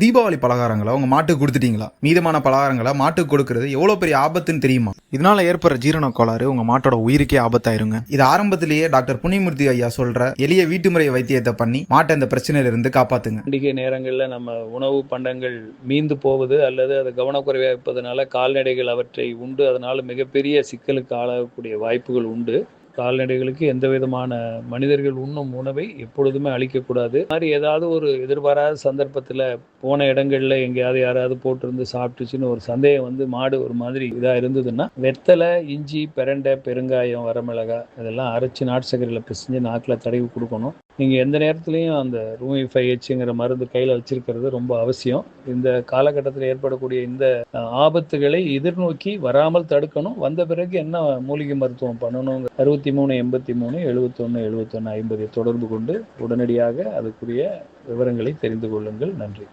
தீபாவளி பலகாரங்களை உங்க மாட்டுக்கு கொடுத்துட்டீங்களா? மீதமான பலகாரங்களை மாட்டுக்கு கொடுக்கறது எவ்வளவு பெரிய ஆபத்துன்னு தெரியுமா? இதனால ஏற்படுற ஜீரண கோளாறு உங்க மாட்டோட உயிருக்கே ஆபத்தாயிருங்க. இது ஆரம்பத்திலேயே டாக்டர் புனிமூர்த்தி ஐயா சொல்ற எளிய வீட்டு முறை வைத்தியத்தை பண்ணி மாட்டை இந்த பிரச்சனையில இருந்து காப்பாத்துங்க. பண்டிகை நேரங்களில் நம்ம உணவு பண்டங்கள் மீந்து போவது அல்லது அது கவனக்குறைவாக இருப்பதனால கால்நடைகள் அவற்றை உண்டு. அதனால் மிகப்பெரிய சிக்கலுக்கு ஆளாகக்கூடிய வாய்ப்புகள் உண்டு. கால்நடைகளுக்கு எந்த விதமான மனிதர்கள் உண்ணும் உணவை எப்பொழுதுமே அளிக்கக்கூடாது. மாதிரி ஏதாவது ஒரு எதிர்பாராத சந்தர்ப்பத்தில் போன இடங்களில் எங்கேயாவது யாராவது போட்டிருந்து சாப்பிட்டுச்சுன்னு ஒரு சந்தேகம் வந்து மாடு ஒரு மாதிரி இதாக இருந்ததுன்னா வெத்தலை இஞ்சி பெரண்டை பெருங்காயம் வரமிளகாய் இதெல்லாம் அரைச்சி நாட்டுசக்கரையில் பிசைஞ்சு நாக்கில் தடவி கொடுக்கணும். நீங்கள் எந்த நேரத்துலையும் அந்த ரூமி ஃபைஹெச்ங்கிற மருந்து கையில் வச்சிருக்கிறது ரொம்ப அவசியம். இந்த காலகட்டத்தில் ஏற்படக்கூடிய இந்த ஆபத்துகளை எதிர்நோக்கி வராமல் தடுக்கணும். வந்த பிறகு என்ன மூலிகை மருத்துவம் பண்ணணும் அறுபத்தி மூணு எண்பத்தி மூணு எழுபத்தொன்று எழுபத்தொன்று ஐம்பதை தொடர்பு கொண்டு உடனடியாக அதுக்குரிய விவரங்களை தெரிந்து கொள்ளுங்கள். நன்றி.